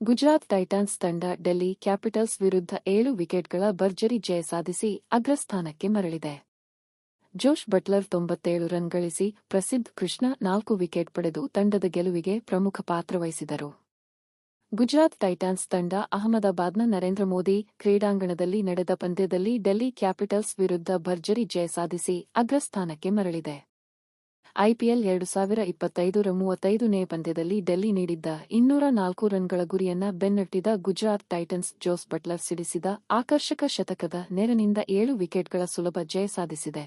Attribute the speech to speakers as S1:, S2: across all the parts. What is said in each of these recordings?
S1: Gujarat Titans ತಂಡ Delhi capitals ವಿರುದ್ಧ ಏಳು ವಿಕೆಟ್ಗಳ ಭರ್ಜರಿ ಜಯ ಸಾಧಿಸಿ ಅಗ್ರಸ್ಥಾನಕ್ಕೆ ಮರಳಿದೆ. ಜೋಶ್ ಬಟ್ಲರ್ ತೊಂಬತ್ತೇಳು ರನ್ ಗಳಿಸಿ ಪ್ರಸಿದ್ಧ ಕೃಷ್ಣ ನಾಲ್ಕು ವಿಕೆಟ್ ಪಡೆದು ತಂಡದ ಗೆಲುವಿಗೆ ಪ್ರಮುಖ ಪಾತ್ರ ವಹಿಸಿದರು. ಗುಜರಾತ್ ಟೈಟಾನ್ಸ್ ತಂಡ ಅಹಮದಾಬಾದ್ನ ನರೇಂದ್ರ ಮೋದಿ ಕ್ರೀಡಾಂಗಣದಲ್ಲಿ ನಡೆದ ಪಂದ್ಯದಲ್ಲಿ ಡೆಲ್ಲಿ ಕ್ಯಾಪಿಟಲ್ಸ್ ವಿರುದ್ಧ ಭರ್ಜರಿ ಜಯ ಸಾಧಿಸಿ ಅಗ್ರಸ್ಥಾನಕ್ಕೆ ಮರಳಿದೆ. ಐಪಿಎಲ್ ಎರಡು ಸಾವಿರ ಇಪ್ಪತ್ತೈದರ ಮೂವತ್ತೈದನೇ ಪಂದ್ಯದಲ್ಲಿ ಡೆಲ್ಲಿ ನೀಡಿದ್ದ ಇನ್ನೂರ ನಾಲ್ಕು ರನ್ಗಳ ಗುರಿಯನ್ನ ಬೆನ್ನಟ್ಟಿದ ಗುಜರಾತ್ ಟೈಟನ್ಸ್ ಜೋಸ್ ಬಟ್ಲರ್ ಸಿಡಿಸಿದ ಆಕರ್ಷಕ ಶತಕದ ನೆರನಿಂದ ಏಳು ವಿಕೆಟ್ಗಳ ಸುಲಭ ಜಯ ಸಾಧಿಸಿದೆ.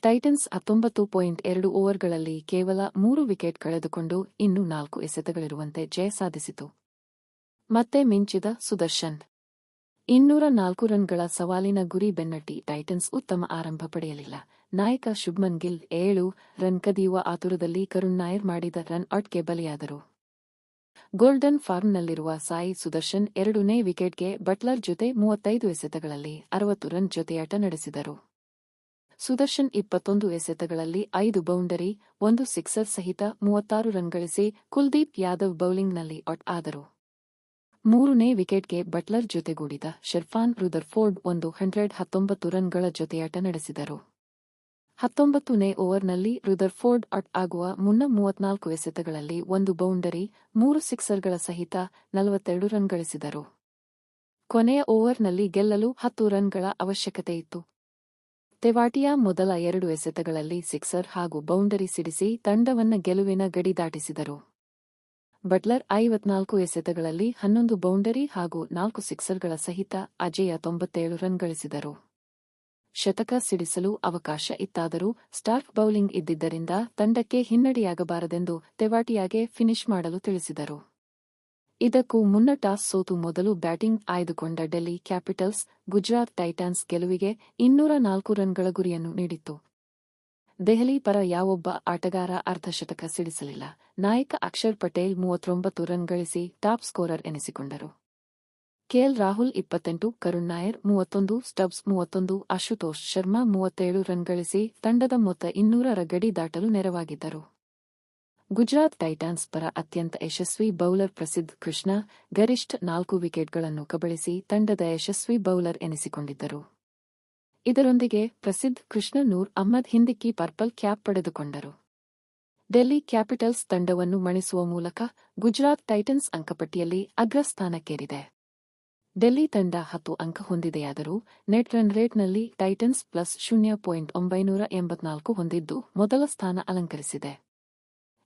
S1: ಟೈಟನ್ಸ್ ಹತ್ತೊಂಬತ್ತು ಪಾಯಿಂಟ್ ಎರಡು ಓವರ್ಗಳಲ್ಲಿ ಕೇವಲ ಮೂರು ವಿಕೆಟ್ ಕಳೆದುಕೊಂಡು ಇನ್ನೂ ನಾಲ್ಕು ಎಸೆತಗಳಿರುವಂತೆ ಜಯ ಸಾಧಿಸಿತು. ಮತ್ತೆ ಮಿಂಚಿದ ಸುದರ್ಶನ್. ಇನ್ನೂರ ನಾಲ್ಕು ರನ್ಗಳ ಸವಾಲಿನ ಗುರಿ ಬೆನ್ನಟ್ಟಿ ಟೈಟನ್ಸ್ ಉತ್ತಮ ಆರಂಭ ಪಡೆಯಲಿಲ್ಲ. ನಾಯಕ ಶುಭ್ಮನ್ ಗಿಲ್ ಏಳು, ರನ್ ಕದಿಯುವ ಆತುರದಲ್ಲಿ ಕರುಣ್ ನಾಯರ್ ಮಾಡಿದ ರನ್ ಔಟ್ಗೆ ಬಲಿಯಾದರು. ಗೋಲ್ಡನ್ ಫಾರ್ಮ್ನಲ್ಲಿರುವ ಸಾಯಿ ಸುದರ್ಶನ್ ಎರಡನೇ ವಿಕೆಟ್ಗೆ ಬಟ್ಲರ್ ಜೊತೆ ಮೂವತ್ತೈದು ಎಸೆತಗಳಲ್ಲಿ ಅರವತ್ತು ರನ್ ಜೊತೆಯಾಟ ನಡೆಸಿದರು. ಸುದರ್ಶನ್ ಇಪ್ಪತ್ತೊಂದು ಎಸೆತಗಳಲ್ಲಿ ಐದು ಬೌಂಡರಿ, ಒಂದು ಸಿಕ್ಸರ್ ಸಹಿತ ಮೂವತ್ತಾರು ರನ್ ಗಳಿಸಿ ಕುಲ್ದೀಪ್ ಯಾದವ್ ಬೌಲಿಂಗ್ನಲ್ಲಿ ಔಟ್ ಆದರು. ಮೂರನೇ ವಿಕೆಟ್ಗೆ ಬಟ್ಲರ್ ಜೊತೆಗೂಡಿದ ಶೆರ್ಫಾನ್ ರುದರ್ಫೋರ್ಡ್ ಒಂದು ಹಂಡ್ರೆಡ್ ಹತ್ತೊಂಬತ್ತು ರನ್ಗಳ ಜೊತೆಯಾಟ ನಡೆಸಿದರು. ಹತ್ತೊಂಬತ್ತನೇ ಓವರ್ನಲ್ಲಿ ರುದರ್ಫೋರ್ಡ್ ಅಟ್ ಆಗುವ ಮುನ್ನ ಮೂವತ್ನಾಲ್ಕು ಎಸೆತಗಳಲ್ಲಿ ಒಂದು ಬೌಂಡರಿ, ಮೂರು ಸಿಕ್ಸರ್ಗಳ ಸಹಿತ ನಲವತ್ತೆರಡು ರನ್ ಗಳಿಸಿದರು. ಕೊನೆಯ ಓವರ್ನಲ್ಲಿ ಗೆಲ್ಲಲು ಹತ್ತು ರನ್ಗಳ ಅವಶ್ಯಕತೆಯಿತ್ತು ತೆವಾಟಿಯಾ ಮೊದಲ ಎರಡು ಎಸೆತಗಳಲ್ಲಿ ಸಿಕ್ಸರ್ ಹಾಗೂ ಬೌಂಡರಿ ಸಿಡಿಸಿ ತಂಡವನ್ನ ಗೆಲುವಿನ ಗಡಿ ದಾಟಿಸಿದರು. ಬಟ್ಲರ್ ಐವತ್ನಾಲ್ಕು ಎಸೆತಗಳಲ್ಲಿ ಹನ್ನೊಂದು ಬೌಂಡರಿ ಹಾಗೂ ನಾಲ್ಕು ಸಿಕ್ಸರ್ಗಳ ಸಹಿತ ಅಜೇಯ ತೊಂಬತ್ತೇಳು ರನ್ ಗಳಿಸಿದರು. ಶತಕ ಸಿಡಿಸಲು ಅವಕಾಶ ಇತ್ತಾದರೂ ಸ್ಟಾರ್ಕ್ ಬೌಲಿಂಗ್ ಇದ್ದಿದ್ದರಿಂದ ತಂಡಕ್ಕೆ ಹಿನ್ನಡೆಯಾಗಬಾರದೆಂದು ತೆವಾಟಿಯಾಗೆ ಫಿನಿಶ್ ಮಾಡಲು ತಿಳಿಸಿದರು. ಇದಕ್ಕೂ ಮುನ್ನ ಟಾಸ್ ಸೋತು ಮೊದಲು ಬ್ಯಾಟಿಂಗ್ ಆಯ್ದುಕೊಂಡ ಡೆಲ್ಲಿ ಕ್ಯಾಪಿಟಲ್ಸ್ ಗುಜರಾತ್ ಟೈಟಾನ್ಸ್ ಗೆಲುವಿಗೆ ಇನ್ನೂರ ನಾಲ್ಕು ರನ್ಗಳ ಗುರಿಯನ್ನು ನೀಡಿತ್ತು. ದೆಹಲಿ ಪರ ಯಾವೊಬ್ಬ ಆಟಗಾರ ಅರ್ಧಶತಕ ಸಿಡಿಸಲಿಲ್ಲ. ನಾಯಕ ಅಕ್ಷರ್ ಪಟೇಲ್ ಮೂವತ್ತೊಂಬತ್ತು ರನ್ ಗಳಿಸಿ ಟಾಪ್ ಸ್ಕೋರರ್ ಎನಿಸಿಕೊಂಡರು. ಕೆಎಲ್ ರಾಹುಲ್ ಇಪ್ಪತ್ತೆಂಟು, ಕರುಣ್ ನಾಯರ್ ಮೂವತ್ತೊಂದು, ಸ್ಟಬ್ಸ್ ಮೂವತ್ತೊಂದು ಅಶುತೋಷ್ ಶರ್ಮಾ ಮೂವತ್ತೇಳು ರನ್ ಗಳಿಸಿ ತಂಡದ ಮೊತ್ತ ಇನ್ನೂರರ ಗಡಿ ದಾಟಲು ನೆರವಾಗಿದ್ದರು. ಗುಜರಾತ್ ಟೈಟಾನ್ಸ್ ಪರ ಅತ್ಯಂತ ಯಶಸ್ವಿ ಬೌಲರ್ ಪ್ರಸಿದ್ಧ ಕೃಷ್ಣ ಗರಿಷ್ಠ ನಾಲ್ಕು ವಿಕೆಟ್ಗಳನ್ನು ಕಬಳಿಸಿ ತಂಡದ ಯಶಸ್ವಿ ಬೌಲರ್ ಎನಿಸಿಕೊಂಡಿದ್ದರು. ಇದರೊಂದಿಗೆ ಪ್ರಸಿದ್ಧ ಕೃಷ್ಣ ನೂರ್ ಅಹ್ಮದ್ ಹಿಂದಿಕ್ಕಿ ಪರ್ಪಲ್ ಕ್ಯಾಪ್ ಪಡೆದುಕೊಂಡರು. ಡೆಲ್ಲಿ ಕ್ಯಾಪಿಟಲ್ಸ್ ತಂಡವನ್ನು ಮಣಿಸುವ ಮೂಲಕ ಗುಜರಾತ್ ಟೈಟನ್ಸ್ ಅಂಕಪಟ್ಟಿಯಲ್ಲಿ ಅಗ್ರಸ್ಥಾನಕ್ಕೇರಿದೆ. ಡೆಲ್ಲಿ ತಂಡ ಹತ್ತು ಅಂಕ ಹೊಂದಿದೆಯಾದರೂ ನೆಟ್ ರನ್ ರೇಟ್ನಲ್ಲಿ ಟೈಟನ್ಸ್ ಪ್ಲಸ್ ಶೂನ್ಯ ಪಾಯಿಂಟ್ ಒಂಬೈನೂರ ಎಂಬತ್ನಾಲ್ಕು ಹೊಂದಿದ್ದು ಮೊದಲ ಸ್ಥಾನ ಅಲಂಕರಿಸಿದೆ.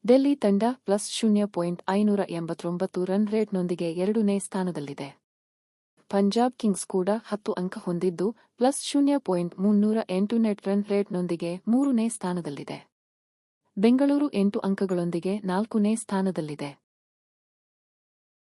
S1: ಡೆಲ್ಲಿ ತಂಡ ಪ್ಲಸ್ ಶೂನ್ಯ ಪಾಯಿಂಟ್ ಐನೂರ ಎಂಬತ್ತೊಂಬತ್ತು ರನ್ ರೇಟ್ನೊಂದಿಗೆ ಎರಡನೇ ಸ್ಥಾನದಲ್ಲಿದೆ. ಪಂಜಾಬ್ ಕಿಂಗ್ಸ್ ಕೂಡ ಹತ್ತು ಅಂಕ ಹೊಂದಿದ್ದು ಪ್ಲಸ್ ಶೂನ್ಯ ಪಾಯಿಂಟ್ ಮುನ್ನೂರ ಎಂಟು ನೆಟ್ ರನ್ ರೇಟ್ನೊಂದಿಗೆ ಮೂರನೇ ಸ್ಥಾನದಲ್ಲಿದೆ. ಬೆಂಗಳೂರು ಎಂಟು ಅಂಕಗಳೊಂದಿಗೆ ನಾಲ್ಕನೇ ಸ್ಥಾನದಲ್ಲಿದೆ.